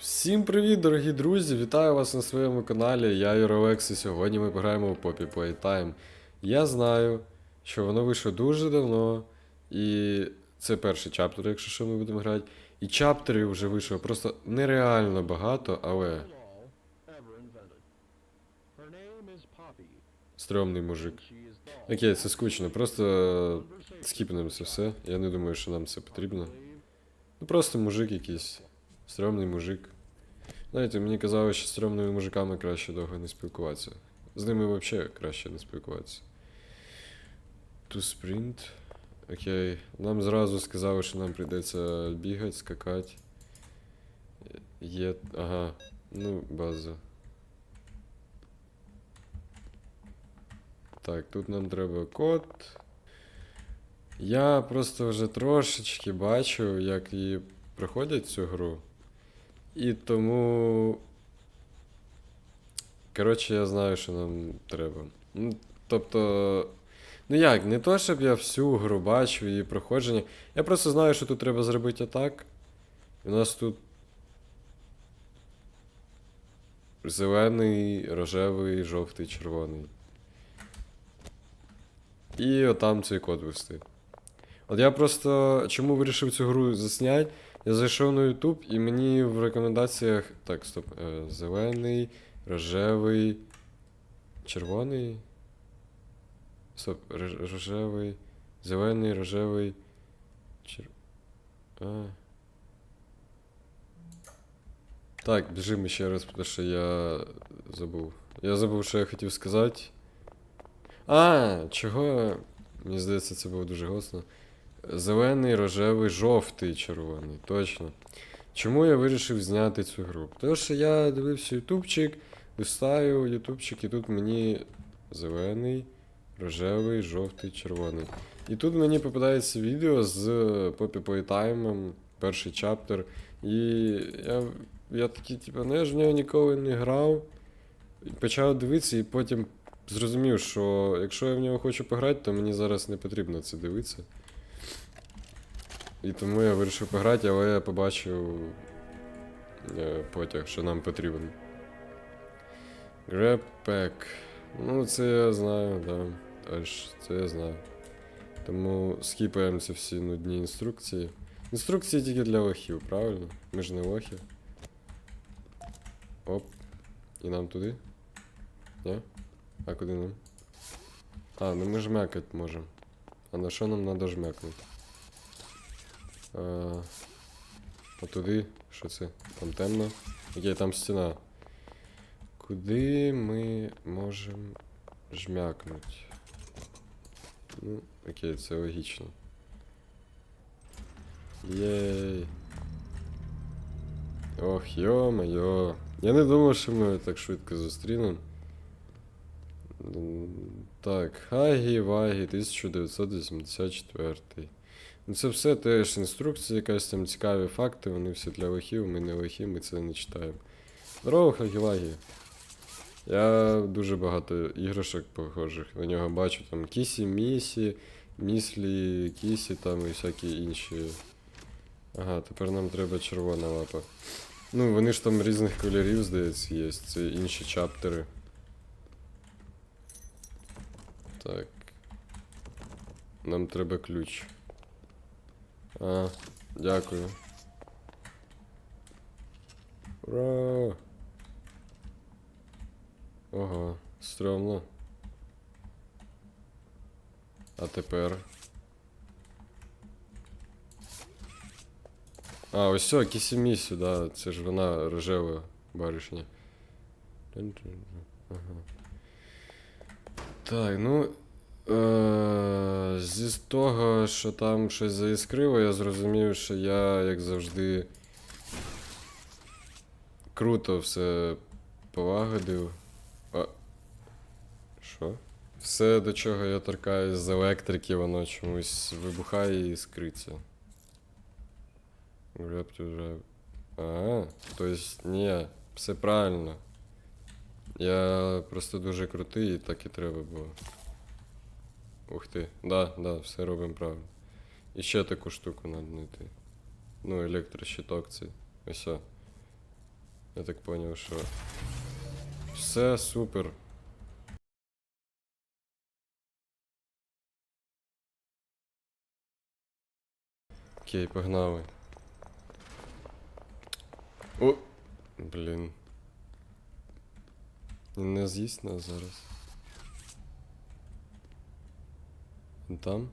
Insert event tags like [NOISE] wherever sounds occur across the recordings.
Всім привіт, дорогі друзі! Вітаю вас на своєму каналі. Я Юровекс, і сьогодні ми пограємо в Poppy Playtime. Я знаю, що воно вийшло дуже давно, і це перший чаптер, якщо що ми будемо грати. І чаптерів вже вийшло просто нереально багато, але стрьомний мужик. Окей, це скучно, просто скіпнемо це все. Я не думаю, що нам це потрібно. Ну просто мужик якийсь. Стрьомний мужик. Знаєте, мені казали, що з стрьомними мужиками краще довго не спілкуватися. З ними взагалі краще не спілкуватися. To sprint. Окей. Нам зразу сказали, що нам прийдеться бігати, скакати. Є. Ага. Ну, база. Так, тут нам треба код. Я просто вже трошечки бачу, як її проходять цю гру. І тому. Коротше, я знаю, що нам треба. Ну, тобто. Ну як, не то, щоб я всю гру бачу її проходження. Я просто знаю, що тут треба зробити отак. І у нас тут. Зелений, рожевий, жовтий, червоний. І отам цей код ввести. От я просто чому вирішив цю гру засняти? Я зайшов на YouTube і мені в рекомендаціях. Так, стоп. Е, зелений, рожевий, червоний. Стоп, рожевий, зелений, рожевий. Чер... А. Так, біжимо ще раз, тому що я забув. Я забув, що я хотів сказати. А, чого? Мені здається, це було дуже голосно. Зелений, рожевий, жовтий, червоний. Точно. Чому я вирішив зняти цю гру? Тому що я дивився ютубчик, листаю ютубчик, і тут мені зелений, рожевий, жовтий, червоний. І тут мені попадається відео з Poppy Playtime, перший чаптер. І я, я такий, типу, ну я ж в нього ніколи не грав. Почав дивитися, і потім зрозумів, що якщо я в нього хочу пограти, то мені зараз не потрібно це дивитися. І тому я вирішив пограти, але я побачив е, потяг, що нам потрібен. Pack. Ну, це я знаю, да. Аж це я знаю. Тому скіпаємо ці всі нудні інструкції. Інструкції тільки для лохів, правильно? Ми ж не лохи. Оп. І нам туди? Ні? А куди нам? А, ну ми жмякать можемо. А на що нам треба жмякнути? А, а туди? Що це? Там темно? Окей, там стіна. Куди ми можемо жмякнути? Ну, окей, це логічно. Єй. Ох, йо-моє. Я не думав, що ми так швидко зустрінемо. Так, Хагі Вагі 1984. Ну це все теж інструкція, якась там цікаві факти, вони всі для лохів, ми не лохи, ми це не читаємо. Здорово, Хагі Вагі. Я дуже багато іграшок похожих на нього бачу. Там Кісі, Місі, Міслі, Кісі там і всякі інші. Ага, тепер нам треба червона лапа. Ну, вони ж там різних кольорів, здається, є. Це інші чаптери. Так. Нам треба ключ. А, дякую. Ура! Ого, стрьомно. А тепер. А, ось все, Кісімі сюди, це ж вона рожева баришня. Ага. Так, ну. Е- зі того, що там щось заіскрило, я зрозумів, що я, як завжди, круто все полагодив. А... Що? Все, до чого я торкаюсь з електрики, воно чомусь вибухає і іскриться. Grab to drive. А, то есть, ні, все правильно. Я просто дуже крутий і так і треба було. Ух ти. Да, да, все робимо правильно. І ще таку штуку треба знайти. Ну, електрощиток цей. Ось. о. Я так поняв, що. Все супер. Окей, погнали. О! Блін. Не з'їсть нас зараз. Він там?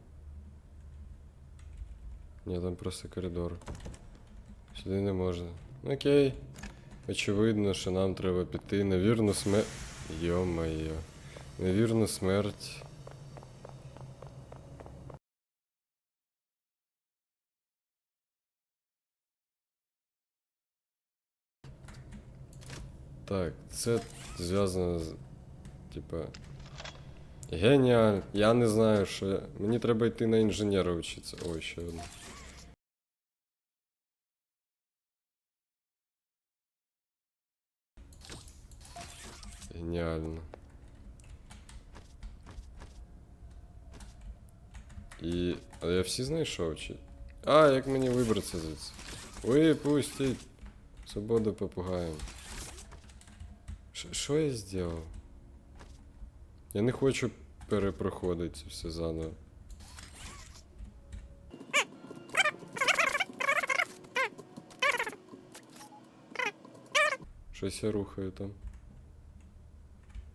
Ні, там просто коридор. Сюди не можна. Окей. Очевидно, що нам треба піти на вірну смерть. Йо-моє. На вірну смерть. Так, це зв'язано з. Типа. Геніально. Я не знаю, що. я- Мені треба йти на інженера вчитися. Ой, ще одне. Геніально. І. А я всі знайшов чи? А, як мені вибратися звідси? Випустіть! Свобода попугаєм. Що я зробив? Я не хочу перепроходити це все заново. Щось я рухаю там.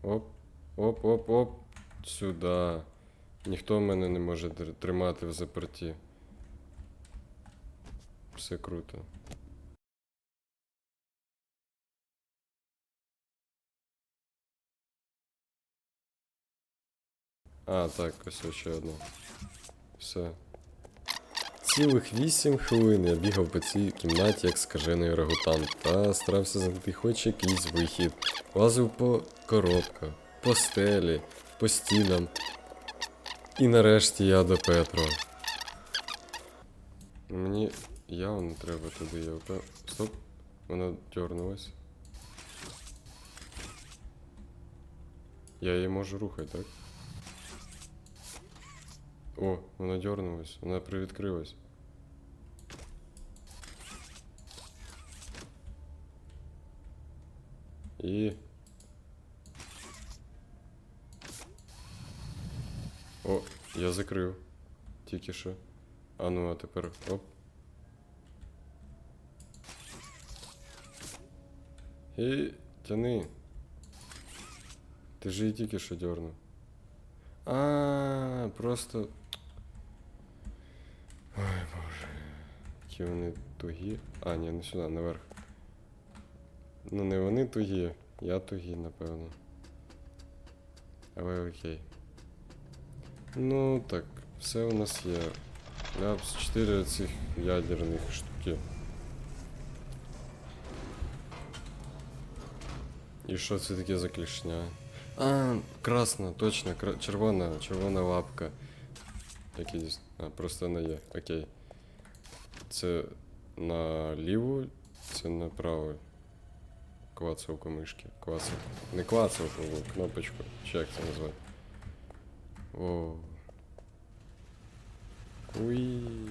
Оп, оп, оп, оп. Сюди. Ніхто мене не може тримати в заперті. Все круто. А, так, ось ще одна. Все. Цілих вісім хвилин я бігав по цій кімнаті як скажений регутан та старався знайти хоч якийсь вихід. Лазив по коробках, по стелі, по стінам. І нарешті я до Петро. Мені явно треба туди, я впев... Стоп, вона дернулась. Я її можу рухати, так? О, вона дернулась, вона привідкрилась. І. О, я закрив. Тільки що. А ну, а тепер. Оп. І тяни. Ти ж її тільки що дернув. А, просто. Ой, боже. Які вони тугі. А, ні, не сюди, наверх. Ну не вони тугі, я тугі, напевно. Але окей. Ну так, все у нас є. Ляпс, 4 цих ядерних штуки. І що це таке за клішня? А, красна, точно, кра... червона, червона лапка. Якийсь. А, просто вона є. Окей. Це на ліву, це на праву. Клацалку мишки. Клацалку. Не клацалку, а кнопочку. Чи як це назвати? О. Уї.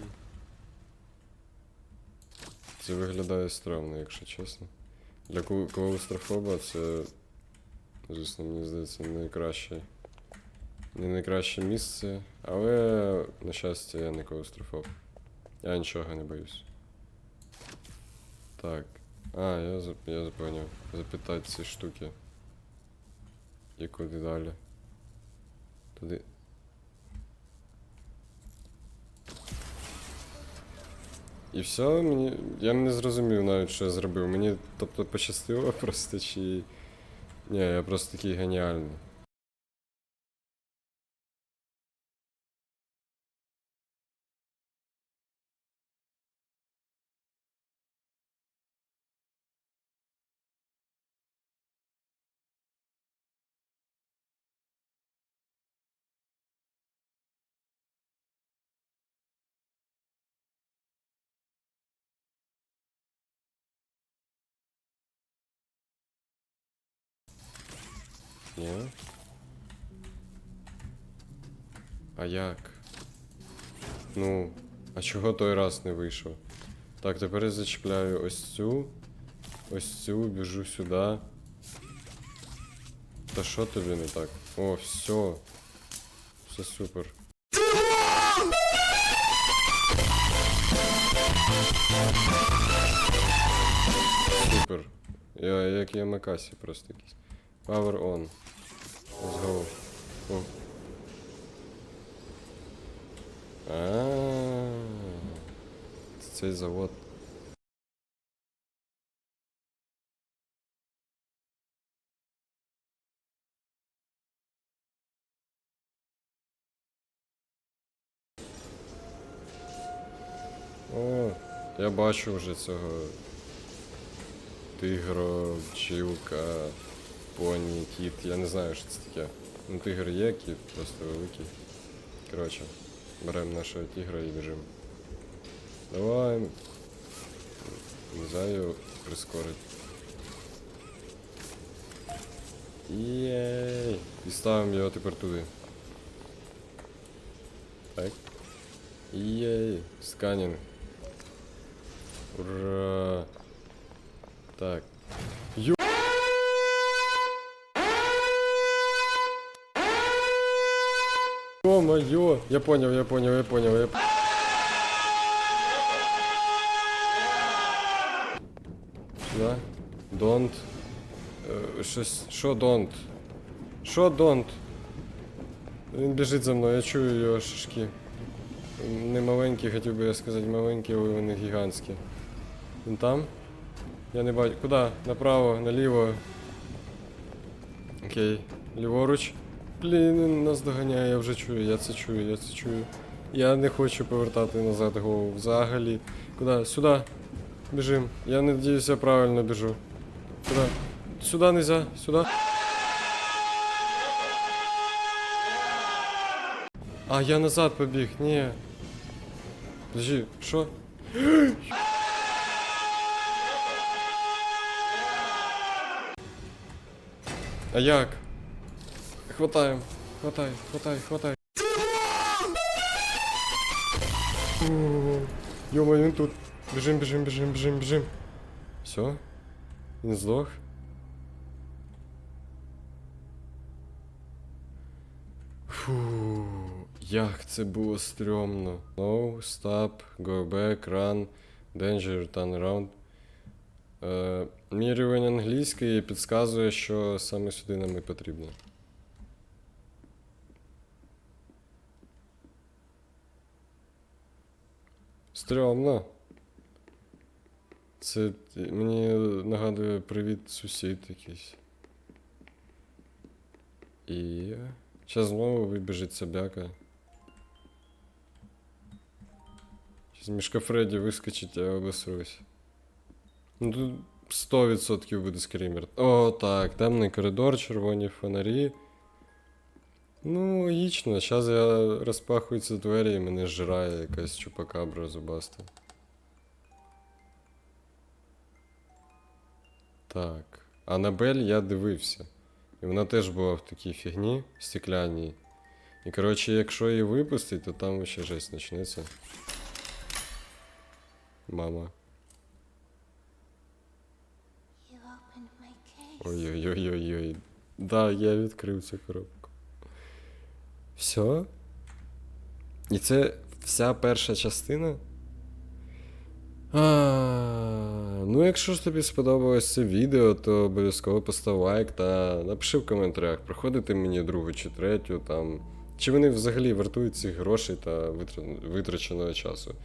Це виглядає странно, якщо чесно. Для клаустрофоба це, звісно, мені здається, не найкраще. Не найкраще місце, але, на щастя, я не клаустрофоб. Я нічого не боюсь. Так. А, я, зап... я запевняв. Запитати ці штуки. І куди далі? Туди. І все, мені. Я не зрозумів навіть, що я зробив. Мені, тобто, пощастило [LAUGHS] просто чи. Ні, я просто такий геніальний. Ні? А як? Ну, а чого той раз не вийшов? Так, тепер я зачіпляю ось цю. ось цю, біжу сюди. Та що тобі не так? О, все. Все супер. Супер. Я як я Макасі просто якийсь. Power on. Let's go. О. Цей завод. О, я бачу вже цього тигро, бджілка, поні, кіт. Я не знаю, що це таке. Ну, тигр є, кіт просто великий. Коротше, беремо нашого тигра і біжимо. Давай. Не знаю, прискорить. Єй! І ставимо його тепер туди. Так. Єй! Сканінг. Ура! Так. Ё-моё! Я понял, я понял, я понял, я... Don't. Е, Щось. Що don't? Що don't? Він біжить за мною, я чую його шишки. Не маленькі, хотів би я сказати маленькі, але вони гігантські. Він там? Я не бачу. Куда? Направо, наліво. Окей. Ліворуч. Блін, нас доганяє, я вже чую, я це чую, я це чую. Я не хочу повертати назад голову взагалі. Куда? Сюди. Біжим. Я надіюсь, я правильно біжу. Куда? Сюди нельзя, сюди. А, я назад побіг, ні. Подожди, що? А як? Хватаем. Хватай, хватай, хватай. Йома, він тут. Біжим, біжим, біжим, біжим, біжим. Все? Він здох? Фу, як це було стрьомно. No, stop, go back, run, danger, turn around. Е, мій рівень англійської підказує, що саме сюди нам і потрібно. Стрьомно. Це мені нагадує привіт сусід якийсь. І. Зараз знову вибіжить собака. Зараз мішка Фредді вискочить, я обосрусь. Ну тут 100% буде скрімер. О, так, темний коридор, червоні фонарі. Ну, логічно, зараз я розпахую ці двері і мене жирає якась чупакабра зубаста. Так. Анабель я дивився. І вона теж була в такій фігні стеклянній. І коротше, якщо її випустить, то там ще жесть почнеться. Мама. Ой-ой-ой-ой-ой. Да, я відкрив цю коробку. Все? І це вся перша частина? А, ну, якщо ж тобі сподобалось це відео, то обов'язково постав лайк та напиши в коментарях, проходити мені другу чи третю там. Чи вони взагалі вартують цих грошей та витраченого часу.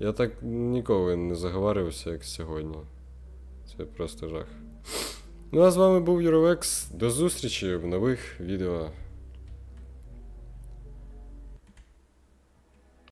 Я так ніколи не заговарювався, як сьогодні. Це просто жах. Ну а з вами був Юровекс. До зустрічі в нових відео.